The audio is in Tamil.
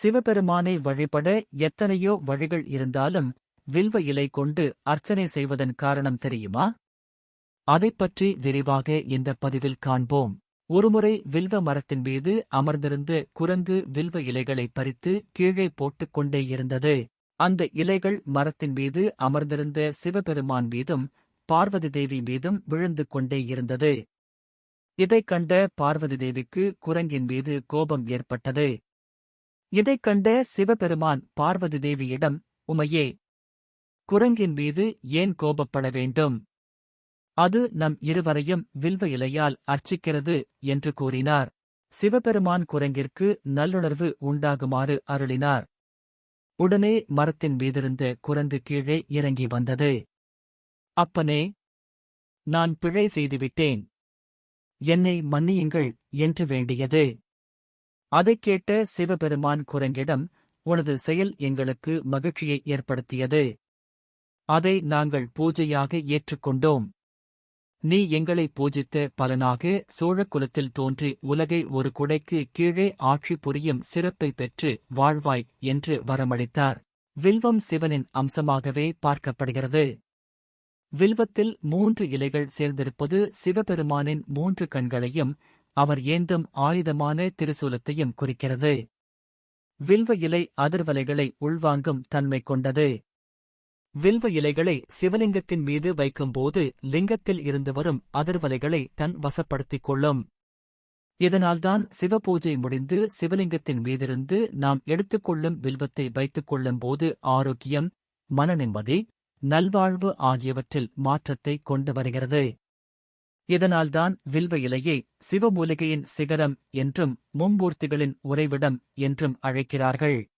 சிவபெருமானை வழிபட எத்தனையோ வழிகள் இருந்தாலும் வில்வ இலை கொண்டு அர்ச்சனை செய்வதன் காரணம் தெரியுமா? அதைப் பற்றி விரிவாக இந்த பதிவில் காண்போம். ஒருமுறை வில்வ மரத்தின் மீது அமர்ந்திருந்த குரங்கு வில்வ இலைகளை பறித்து கீழே போட்டுக் கொண்டே இருந்தது. அந்த இலைகள் மரத்தின் மீது அமர்ந்திருந்த சிவபெருமான் மீதும் பார்வதி தேவி மீதும் விழுந்து கொண்டே இருந்தது. இதைக் கண்ட பார்வதி தேவிக்கு குரங்கின் மீது கோபம் ஏற்பட்டது. இதைக் கண்ட சிவபெருமான் பார்வதி தேவியிடம் உமையே குரங்கின் மீது ஏன் கோபப்பட வேண்டும்? அது நம் இருவரையும் வில்வ இலையால் அர்ச்சிக்கிறது என்று கூறினார். சிவபெருமான் குரங்கிற்கு நல்லுணர்வு உண்டாகுமாறு அருளினார். உடனே மரத்தின் மீதிருந்த குரங்கு கீழே இறங்கி வந்தது. அப்பனே நான் பிழை செய்துவிட்டேன். என்னை மன்னியுங்கள் என்று வேண்டியது. அதைக் கேட்ட சிவபெருமான் குரங்கிடம் உனது செயல் எங்களுக்கு மகிழ்ச்சியை ஏற்படுத்தியது. அதை நாங்கள் பூஜையாக ஏற்றுக்கொண்டோம். நீ எங்களை பூஜித்த பலனாக சோழக்குலத்தில் தோன்றி உலகை ஒரு குடைக்கு கீழே ஆட்சி புரியும் சிறப்பை பெற்று வாழ்வாய் என்று வரமளித்தார். வில்வம் சிவனின் அம்சமாகவே பார்க்கப்படுகிறது. வில்வத்தில் மூன்று இலைகள் சேர்ந்திருப்பது சிவபெருமானின் மூன்று கண்களையும் அவர் ஏந்தும் ஆயுதமான திருசூலத்தையும் குறிக்கிறது. வில்வ இலை அதிர்வலைகளை உள்வாங்கும் தன்மை கொண்டது. வில்வ இலைகளை சிவலிங்கத்தின் மீது வைக்கும்போது லிங்கத்தில் இருந்து வரும் அதிர்வலைகளை தன் வசப்படுத்திக் கொள்ளும். இதனால்தான் சிவபூஜை முடிந்து சிவலிங்கத்தின் மீதிருந்து நாம் எடுத்துக்கொள்ளும் வில்வத்தை வைத்துக் கொள்ளும் போது ஆரோக்கியம் மன நிம்மதி நல்வாழ்வு ஆகியவற்றில் மாற்றத்தை கொண்டு வருகிறது. இதனால்தான் வில்வ இலையை சிவமூலிகையின் சிகரம் என்றும் மும்மூர்த்திகளின் உறைவிடம் என்றும் அழைக்கிறார்கள்.